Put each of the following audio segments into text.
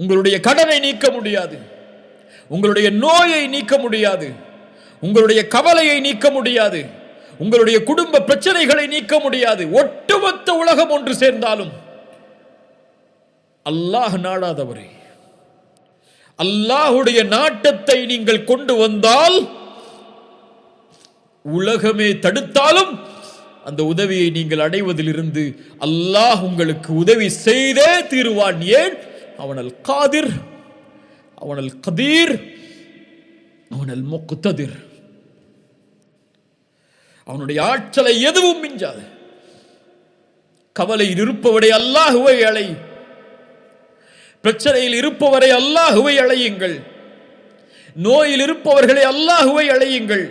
உங்களுடைய கடனை நீக்க முடியாது. உங்களுடைய நோயை நீக்க முடியாது. உங்களுடைய கவலையை நீக்க முடியாது. உங்களுடைய குடும்ப பிரச்சனைகளை நீக்க முடியாது. ஒட்டுமொத்த உலகம் ஒன்று சேர்ந்தாலும் அல்லாஹ் நாடாதவரே. அல்லாஹுடைய நாட்டத்தை நீங்கள் கொண்டு வந்தால் உலகமே தடுத்தாலும் அந்த உதவியை நீங்கள் அடைவதிலிருந்து அல்லாஹ் உங்களுக்கு உதவி செய்தே தீருவான். ஏன்? அவனல் காதிர் அவனல் கதீர் அவனல் முக்குத்ததிர் அவனுடைய ஆற்றலை எதுவும் மிஞ்சாது. கவலையில் இருப்பவரை அல்லாஹுவை அலை. பிரச்சனையில் இருப்பவரை அல்லாஹுவை அழையுங்கள் நோயில் இருப்பவர்களை அல்லாஹுவை அழையுங்கள்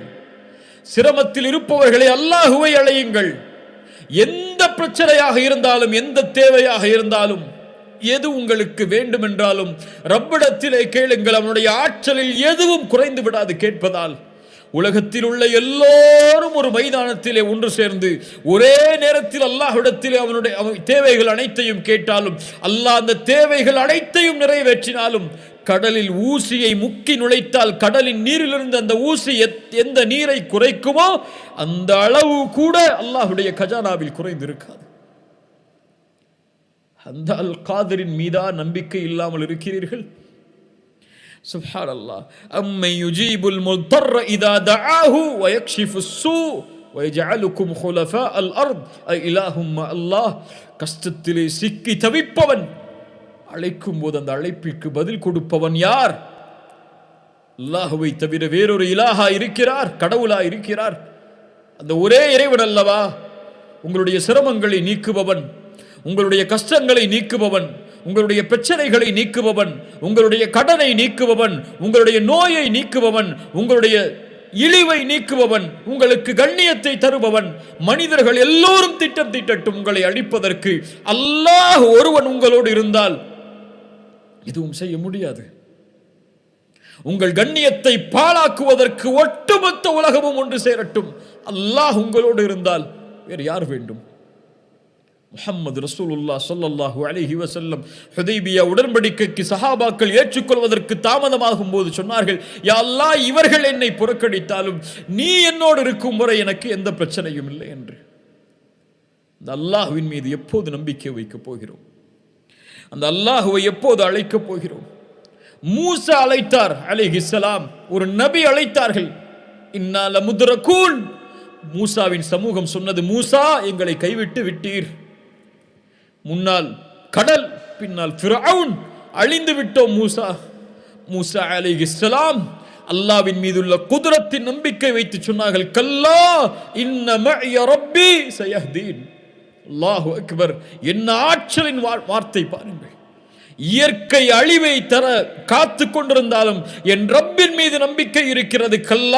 சிரமத்தில் இருப்பவர்களை அல்லாஹுவை அழையுங்கள் எந்த பிரச்சனையாக இருந்தாலும் எந்த தேவையாக இருந்தாலும் எது உங்களுக்கு வேண்டும் என்றாலும் ரப்பிடத்திலே கேளுங்கள் அவனுடைய ஆற்றலில் எதுவும் குறைந்து விடாது கேட்பதால். உலகத்தில் உள்ள எல்லோரும் ஒரு மைதானத்திலே ஒன்று சேர்ந்து ஒரே நேரத்தில் அல்லாஹ்விடத்திலே அவனுடைய தேவைகள் அனைத்தையும் கேட்டாலும் அல்லாஹ் அந்த தேவைகள் அனைத்தையும் நிறைவேற்றினாலும் கடலில் ஊசியை முக்கி நுழைத்தால் கடலின் நீரிலிருந்து அந்த ஊசி எத்- எந்த நீரை குறைக்குமோ அந்த அளவு கூட அல்லாஹுடைய கஜானாவில் குறைந்திருக்காது. அந்த அல் காதரின் மீதா நம்பிக்கை இல்லாமல் இருக்கிறீர்கள். சுஹான் அல்லாஹ் அம்மை யுஜீபுல் முத்தர் இதா தஆஹு வயக்ஷிஃபு ஸூ வயஜஅலுக்கும் ஹுலஃபா அல் அர்த். இலாஹும் அல்லாஹ். கஷ்டத்திலே சிக்கி தவிப்பவன். அழைக்கும் போது அந்த அழைப்பிற்கு பதில் கொடுப்பவன் யார்? அல்லாஹுவை தவிர வேறொரு இலாஹா இருக்கிறார் கடவுளா இருக்கிறார். அந்த ஒரே இறைவன் அல்லவா? உங்களுடைய சிரமங்களை நீக்குபவன். உங்களுடைய கஷ்டங்களை நீக்குபவன் உங்களுடைய பிரச்சனைகளை நீக்குபவன் உங்களுடைய கடனை நீக்குபவன் உங்களுடைய நோயை நீக்குபவன் உங்களுடைய இழிவை நீக்குபவன் உங்களுக்கு கண்ணியத்தை தருபவன் மனிதர்கள் எல்லோரும் திட்டம் திட்டட்டும் உங்களை அழிப்பதற்கு அல்லாஹ் ஒருவன் உங்களோடு இருந்தால் எதுவும் செய்ய முடியாது. உங்கள் கண்ணியத்தை பாழாக்குவதற்கு ஒட்டுமொத்த உலகமும் ஒன்று சேரட்டும். அல்லாஹ் உங்களோடு இருந்தால் வேறு யார் வேண்டும்? முஹம்மது ரசூலுல்லா சொல்லல்லாஹு அலைஹி வசல்லம் ஹுதைபியா உடன்படிக்கைக்கு சஹாபாக்கள் ஏற்றுக்கொள்வதற்கு தாமதமாகும் போது சொன்னார்கள் யாழ்லா இவர்கள் என்னை புறக்கணித்தாலும் நீ என்னோடு இருக்கும் முறை எனக்கு எந்த பிரச்சனையும் இல்லை என்று. அந்த அல்லாஹுவின் மீது எப்போது நம்பிக்கை வைக்கப் போகிறோம்? அந்த அல்லாஹுவை எப்போது அழைக்கப் போகிறோம்? மூசா அழைத்தார் அலிஹிஸ்லாம் ஒரு நபி அழைத்தார்கள் இன்னால முத்ரகூன் மூசாவின் சமூகம் சொன்னது மூசா எங்களை கைவிட்டு விட்டீர். முன்னால் கடல் பின்னால் ஃபிரவுன். அழிந்து விட்டோம் மூசா. மூசா அலைஹிஸ்ஸலாம் அல்லாவின் மீதுள்ள குதிரத்தின் நம்பிக்கை வைத்து சொன்னார்கள் கல்லா இன்ன ரப்பி சயஹ்தீன். அல்லாஹு அக்பர் என்ன ஆற்றலின் வார்த்தை பாருங்கள். இயற்கை அழிவை தர காத்து கொண்டிருந்தாலும் என் ரப்பின் மீது நம்பிக்கை இருக்கிறது கல்லா